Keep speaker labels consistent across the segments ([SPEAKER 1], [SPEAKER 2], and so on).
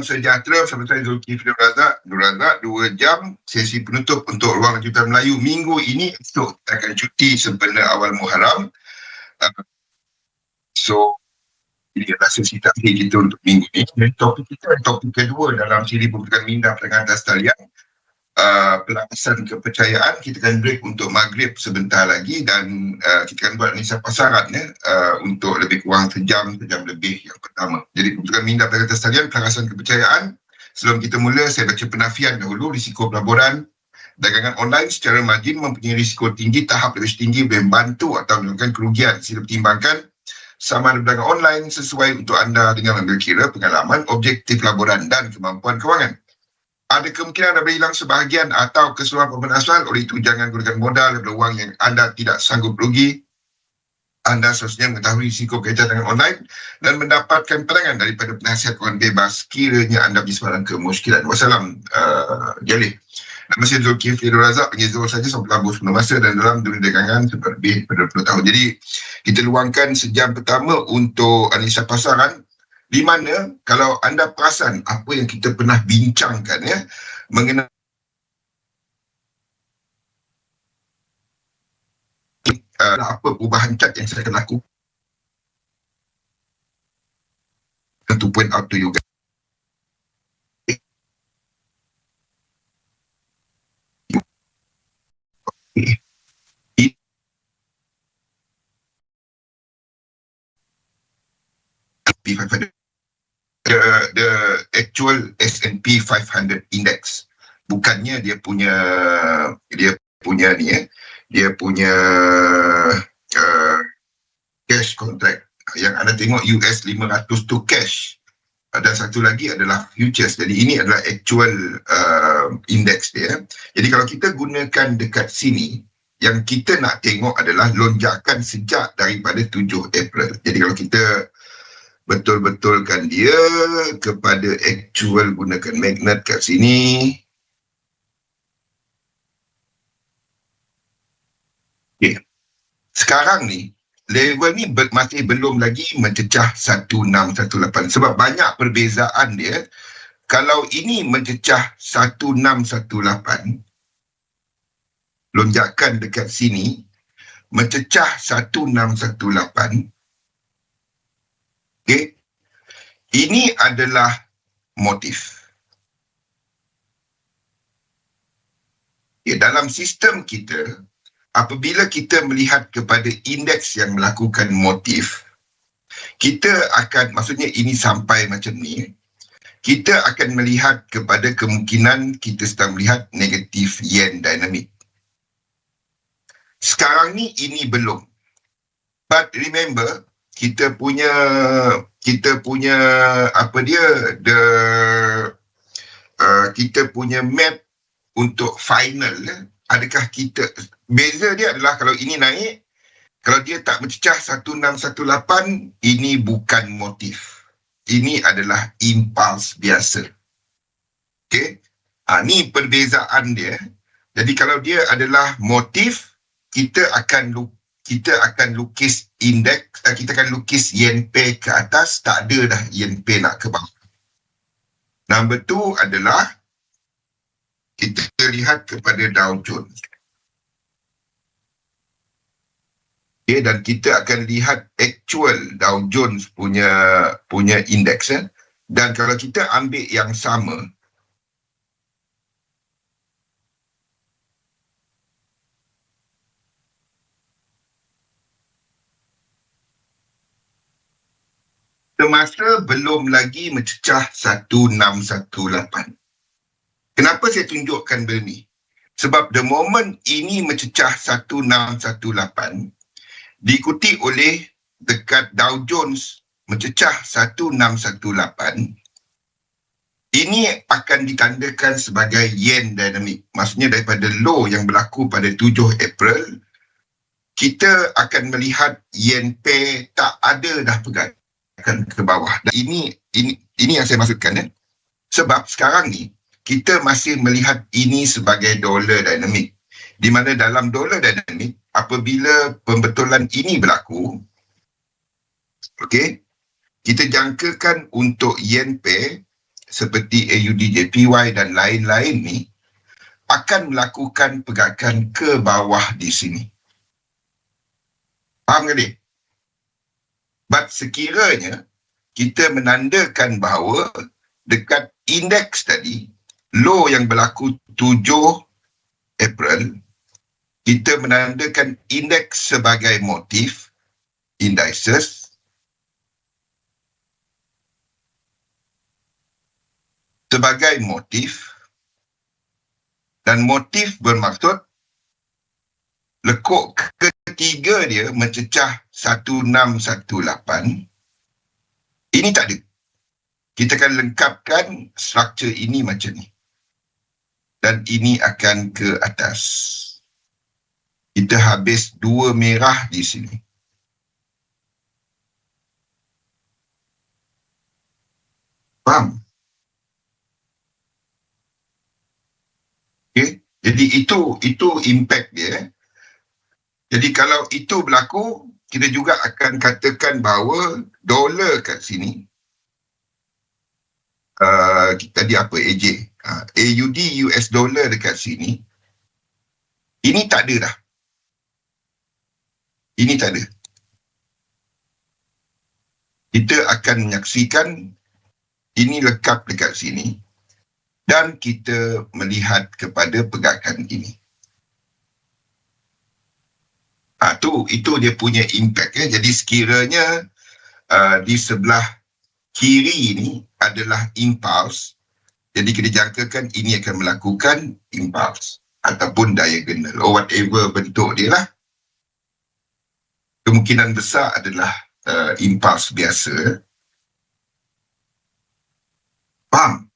[SPEAKER 1] Salam sejahtera saya Zulkifli Nur Razak. Razak, dua jam sesi penutup untuk Ruang Lanjutan Melayu minggu ini. Esok kita akan cuti sempena awal Muharram. Uh, so, ini adalah sesi terakhir kita untuk minggu ini. Topik kita topik kedua dalam siri pemberikan minda pertengahan atas talian. Uh, pelaksanaan kepercayaan kita akan break untuk maghrib sebentar lagi dan uh, kita akan buat nisa pasaran ya, uh, untuk lebih kurang sejam, sejam lebih yang pertama. Jadi pembentukan minda pada atas talian pelaksanaan kepercayaan. Sebelum kita mula, saya baca penafian dahulu risiko pelaburan. Dagangan online secara margin mempunyai risiko tinggi, tahap lebih tinggi boleh membantu atau menimbulkan kerugian. Sila pertimbangkan sama ada berdagang online sesuai untuk anda dengan ambil kira pengalaman, objektif laporan dan kemampuan kewangan. Ada kemungkinan anda hilang sebahagian atau keseluruhan pembenasuan, oleh itu jangan gunakan modal atau wang yang anda tidak sanggup rugi anda seharusnya mengetahui risiko kaitan dengan online dan mendapatkan perangan daripada penasihat kawan bebas kiranya anda bersebarang kemuskilan. Wassalam, uh, Jalih. Nama saya Zulkifli Razak, Zul saja sampai labur sebelum masa dan dalam dunia dagangan lebih pada 20 tahun. Jadi, kita luangkan sejam pertama untuk analisa pasaran di mana kalau anda perasan apa yang kita pernah bincangkan ya mengenai uh, apa perubahan cat yang saya akan lakukan to point out to you guys. The, the actual S&P 500 index. Bukannya dia punya dia punya ni eh dia punya uh, cash contract. Yang anda tengok US 500 tu cash. Dan satu lagi adalah futures. Jadi ini adalah actual uh, index dia jadi kalau kita gunakan dekat sini yang kita nak tengok adalah lonjakan sejak daripada 7 April. Jadi kalau kita betul-betulkan dia kepada actual gunakan magnet kat sini Okay. Sekarang ni, level ni be- masih belum lagi mencecah 1618 sebab banyak perbezaan dia. Kalau ini mencecah 1618, lonjakan dekat sini, mencecah 1618, okay, ini adalah motif. Okay, dalam sistem kita, apabila kita melihat kepada indeks yang melakukan motif, kita akan, maksudnya ini sampai macam ni, kita akan melihat kepada kemungkinan kita sedang melihat negatif yen dynamic. Sekarang ni ini belum. But remember, kita punya kita punya apa dia the uh, kita punya map untuk final adakah kita beza dia adalah kalau ini naik kalau dia tak mencecah 1618 ini bukan motif. Ini adalah impuls biasa. Okey? Ha, ni perbezaan dia. Jadi kalau dia adalah motif kita akan kita akan lukis indeks eh, kita akan lukis yen pair ke atas tak ada dah yen pair nak ke bawah number two adalah kita lihat kepada Dow Jones. Okay, dan kita akan lihat actual Dow Jones punya punya indeks ya. Dan kalau kita ambil yang sama Semasa belum lagi mencecah 1618. Kenapa saya tunjukkan benda ni? Sebab the moment ini mencecah 1618 diikuti oleh dekat Dow Jones mencecah 1618 ini akan ditandakan sebagai yen dynamic. Maksudnya daripada low yang berlaku pada 7 April kita akan melihat yen pair tak ada dah pergerakan ke bawah. Dan ini ini ini yang saya maksudkan ya. Sebab sekarang ni kita masih melihat ini sebagai dolar dinamik. Di mana dalam dolar dinamik, apabila pembetulan ini berlaku, okay, kita jangkakan untuk yen pair seperti AUD JPY dan lain-lain ni akan melakukan pergerakan ke bawah di sini. Faham ke dia? But sekiranya kita menandakan bahawa dekat indeks tadi, low yang berlaku 7 April, kita menandakan indeks sebagai motif, indices, sebagai motif, dan motif bermaksud lekuk ketiga dia mencecah 1618 ini tak ada. Kita akan lengkapkan struktur ini macam ni. Dan ini akan ke atas. Kita habis dua merah di sini. Faham? Okay jadi itu itu impact dia jadi kalau itu berlaku, kita juga akan katakan bahawa dolar kat sini, uh, tadi apa AJ, uh, AUD US dollar dekat sini, ini tak ada dah. Ini tak ada. Kita akan menyaksikan ini lekap dekat sini dan kita melihat kepada pegakan ini. Ha, tu, itu dia punya impact. Ya. Jadi sekiranya uh, di sebelah kiri ini adalah impuls, jadi kita jangkakan ini akan melakukan impuls ataupun diagonal or whatever bentuk dia lah. Kemungkinan besar adalah uh, impuls biasa. Faham?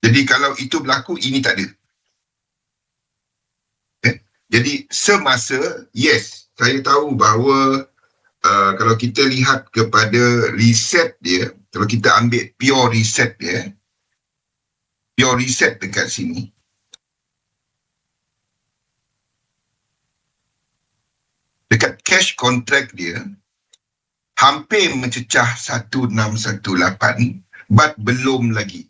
[SPEAKER 1] Jadi kalau itu berlaku, ini tak ada. Jadi semasa, yes, saya tahu bahawa uh, kalau kita lihat kepada reset dia, kalau kita ambil pure reset dia, pure reset dekat sini, dekat cash contract dia, hampir mencecah 1618, but belum lagi.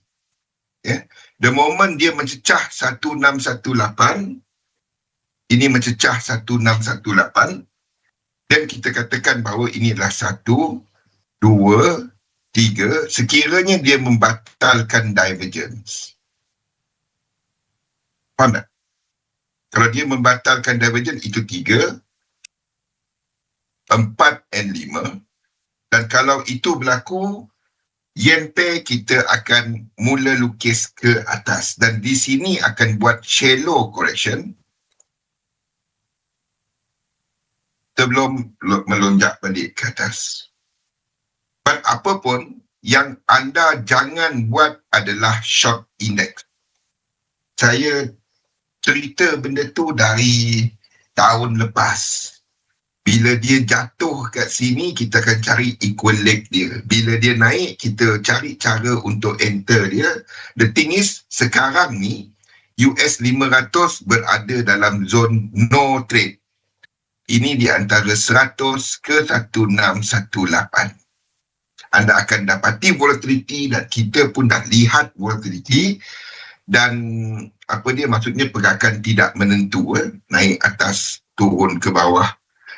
[SPEAKER 1] Yeah. The moment dia mencecah 1618, ini mencecah 1618 dan kita katakan bahawa ini adalah satu, dua, tiga, sekiranya dia membatalkan divergence. Faham tak? Kalau dia membatalkan divergence, itu tiga, empat dan lima. Dan kalau itu berlaku, yen pair kita akan mula lukis ke atas. Dan di sini akan buat shallow correction sebelum melonjak balik ke atas. But apapun yang anda jangan buat adalah short index. Saya cerita benda tu dari tahun lepas. Bila dia jatuh kat sini, kita akan cari equal leg dia. Bila dia naik, kita cari cara untuk enter dia. The thing is, sekarang ni, US 500 berada dalam zone no trade ini di antara 100 ke 1618. Anda akan dapati volatility dan kita pun dah lihat volatility dan apa dia maksudnya pergerakan tidak menentu eh? naik atas turun ke bawah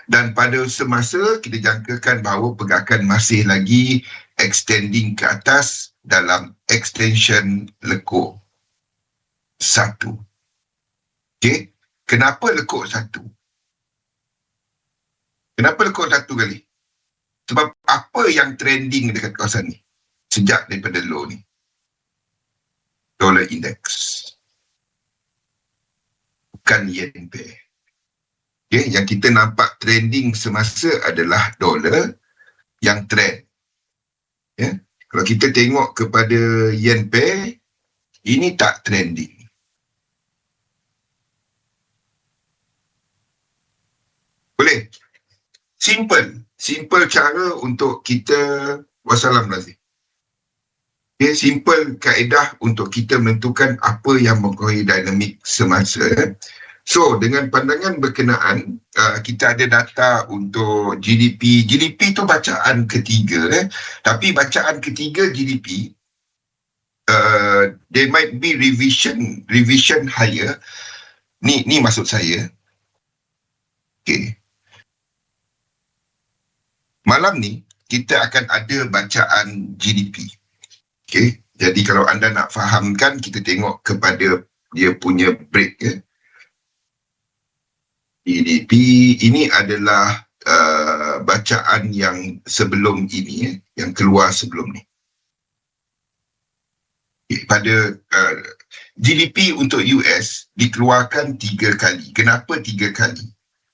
[SPEAKER 1] dan pada semasa kita jangkakan bahawa pergerakan masih lagi extending ke atas dalam extension lekuk satu. Okay. Kenapa lekuk satu? Kenapa lekuk satu kali? Sebab apa yang trending dekat kawasan ni? Sejak daripada low ni. Dollar index. Bukan yen pair. Okay, yang kita nampak trending semasa adalah dollar yang trend. Yeah. Kalau kita tengok kepada yen pair, ini tak trending. Boleh? Simple simple cara untuk kita wassalam lazim okay, simple kaedah untuk kita menentukan apa yang mempengaruhi dinamik semasa so dengan pandangan berkenaan uh, kita ada data untuk GDP GDP tu bacaan ketiga eh. tapi bacaan ketiga GDP uh, there might be revision revision higher. Ni ni maksud saya. Okay. Malam ni kita akan ada bacaan GDP. Okay. Jadi kalau anda nak fahamkan kita tengok kepada dia punya break ya. GDP ini adalah uh, bacaan yang sebelum ini ya, yang keluar sebelum ni. Okay, pada uh, GDP untuk US dikeluarkan tiga kali. Kenapa tiga kali?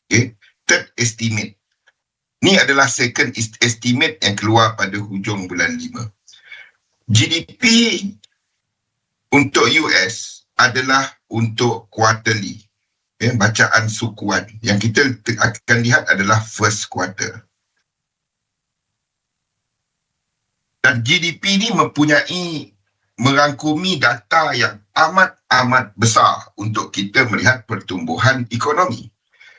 [SPEAKER 1] Okay. Third estimate. Ini adalah second estimate yang keluar pada hujung bulan lima. GDP untuk US adalah untuk quarterly ya, bacaan sukuan yang kita akan lihat adalah first quarter. Dan GDP ni mempunyai merangkumi data yang amat-amat besar untuk kita melihat pertumbuhan ekonomi.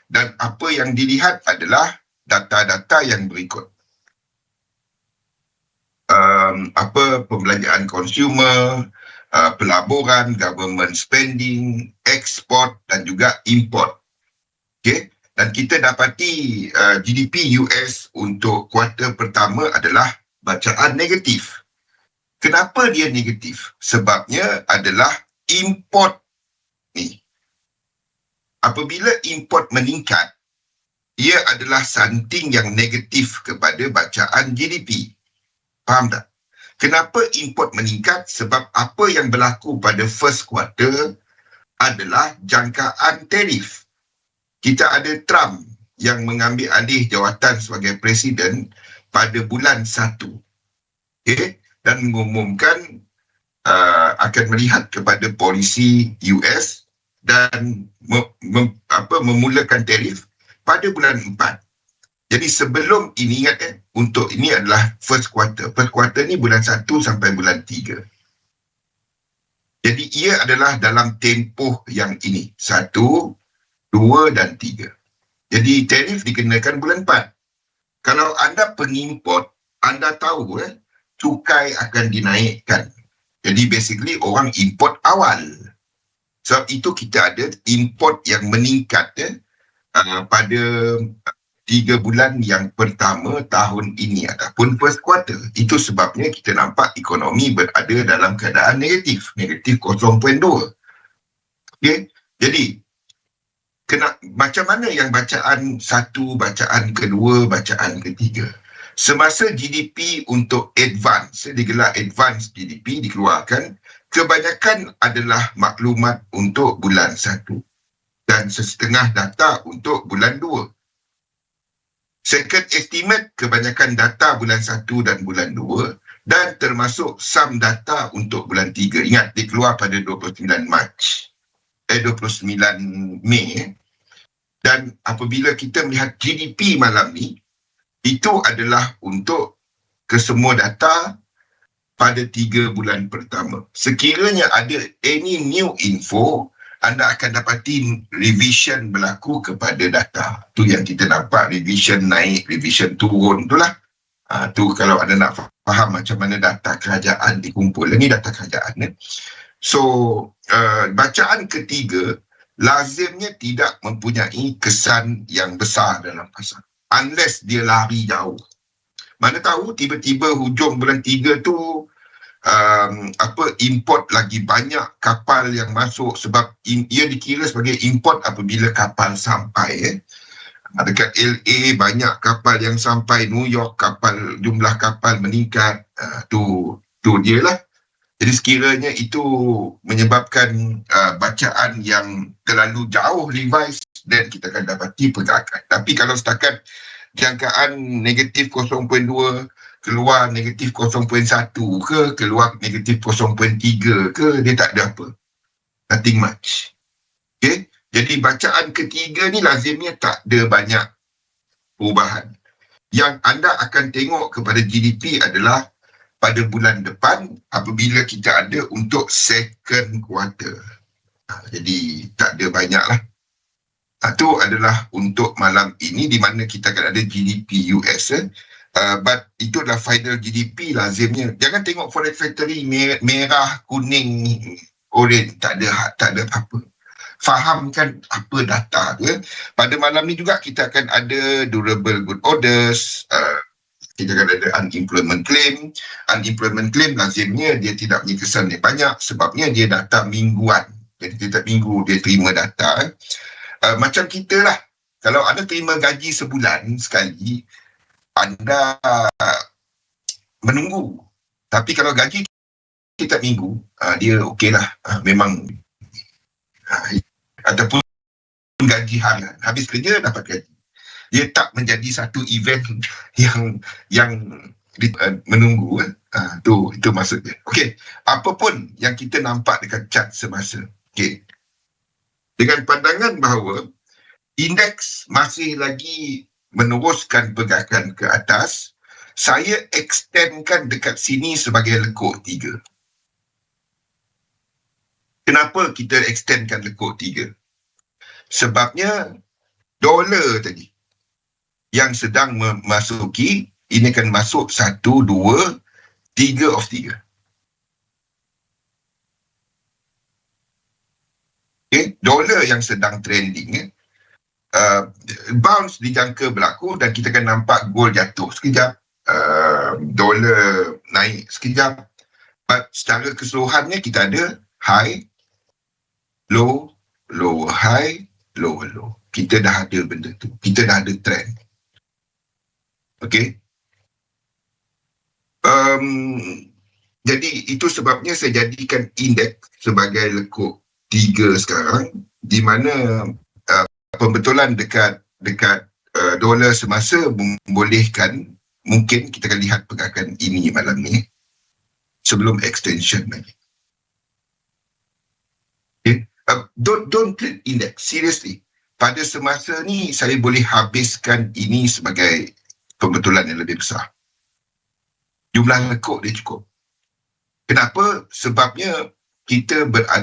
[SPEAKER 1] Dan apa yang dilihat adalah data-data yang berikut. Um, apa pembelanjaan konsumer, uh, pelaburan, government spending, ekspor dan juga import. Okay? Dan kita dapati uh, GDP US untuk kuartal pertama adalah bacaan negatif. Kenapa dia negatif? Sebabnya adalah import ni. Apabila import meningkat, ia adalah something yang negatif kepada bacaan GDP. Faham tak? Kenapa import meningkat? Sebab apa yang berlaku pada first quarter adalah jangkaan tarif. Kita ada Trump yang mengambil alih jawatan sebagai presiden pada bulan 1. Okay? Dan mengumumkan uh, akan melihat kepada polisi US dan mem, mem, apa, memulakan tarif pada bulan 4. Jadi sebelum ini ingat eh, untuk ini adalah first quarter. First quarter ni bulan 1 sampai bulan 3. Jadi ia adalah dalam tempoh yang ini. 1, 2 dan 3. Jadi tarif dikenakan bulan 4. Kalau anda pengimport, anda tahu eh, cukai akan dinaikkan. Jadi basically orang import awal. Sebab itu kita ada import yang meningkat eh, uh, pada tiga bulan yang pertama tahun ini ataupun first quarter. Itu sebabnya kita nampak ekonomi berada dalam keadaan negatif. Negatif 0.2. Okay. Jadi, kena, macam mana yang bacaan satu, bacaan kedua, bacaan ketiga? Semasa GDP untuk advance, digelar advance GDP dikeluarkan, kebanyakan adalah maklumat untuk bulan satu dan setengah data untuk bulan dua. Second estimate kebanyakan data bulan 1 dan bulan 2 dan termasuk sum data untuk bulan 3. Ingat, dia keluar pada 29 Mac. Eh, 29 Mei. Dan apabila kita melihat GDP malam ni, itu adalah untuk kesemua data pada tiga bulan pertama. Sekiranya ada any new info, anda akan dapati revision berlaku kepada data. Tu yang kita nampak revision naik, revision turun tu lah. Ha, tu kalau anda nak faham macam mana data kerajaan dikumpul. Ini data kerajaan. Eh? So, uh, bacaan ketiga lazimnya tidak mempunyai kesan yang besar dalam pasar. Unless dia lari jauh. Mana tahu tiba-tiba hujung bulan tiga tu um, apa import lagi banyak kapal yang masuk sebab in, ia dikira sebagai import apabila kapal sampai eh. dekat LA banyak kapal yang sampai. New York kapal jumlah kapal meningkat. Uh, tu tu dia lah jadi sekiranya itu menyebabkan uh, bacaan yang terlalu jauh revise dan kita akan dapati pergerakan. Tapi kalau setakat jangkaan negatif 0.2 keluar negatif 0.1 ke keluar negatif 0.3 ke dia tak ada apa. Nothing much. Okay? Jadi bacaan ketiga ni lazimnya tak ada banyak perubahan. Yang anda akan tengok kepada GDP adalah pada bulan depan apabila kita ada untuk second quarter. Ha, jadi tak ada banyak lah itu ha, adalah untuk malam ini di mana kita akan ada GDP US eh. Uh, but itu adalah final GDP lazimnya. Jangan tengok forex factory merah, kuning, orange. Tak ada, tak ada apa-apa. Fahamkan apa data tu. Pada malam ni juga kita akan ada durable good orders, uh, kita akan ada unemployment claim. Unemployment claim lazimnya dia tidak punya kesan yang banyak sebabnya dia data mingguan. Jadi setiap minggu dia terima data. Uh, macam kita lah. Kalau anda terima gaji sebulan sekali, anda menunggu. Tapi kalau gaji setiap minggu, uh, dia okey lah. Uh, memang uh, ataupun gaji harian. Habis kerja dapat gaji. Dia tak menjadi satu event yang yang menunggu. Uh, tu itu maksudnya. Okey, apapun yang kita nampak dekat chart semasa. Okey. Dengan pandangan bahawa indeks masih lagi meneruskan pergerakan ke atas, saya extendkan dekat sini sebagai lekuk tiga. Kenapa kita extendkan lekuk tiga? Sebabnya dolar tadi yang sedang memasuki ini akan masuk satu, dua, tiga of tiga. Okay, dolar yang sedang trending eh, uh, bounce dijangka berlaku dan kita akan nampak gold jatuh sekejap uh, dolar naik sekejap. But secara keseluruhannya kita ada high low low high low low. Kita dah ada benda tu. Kita dah ada trend. Okay? Um, jadi itu sebabnya saya jadikan indeks sebagai lekuk tiga sekarang di mana pembetulan dekat dekat uh, dolar semasa membolehkan mungkin kita akan lihat pergerakan ini malam ni sebelum extension lagi. Okay. Uh, don't don't treat index seriously. Pada semasa ni saya boleh habiskan ini sebagai pembetulan yang lebih besar. Jumlah lekuk dia cukup. Kenapa? Sebabnya kita berada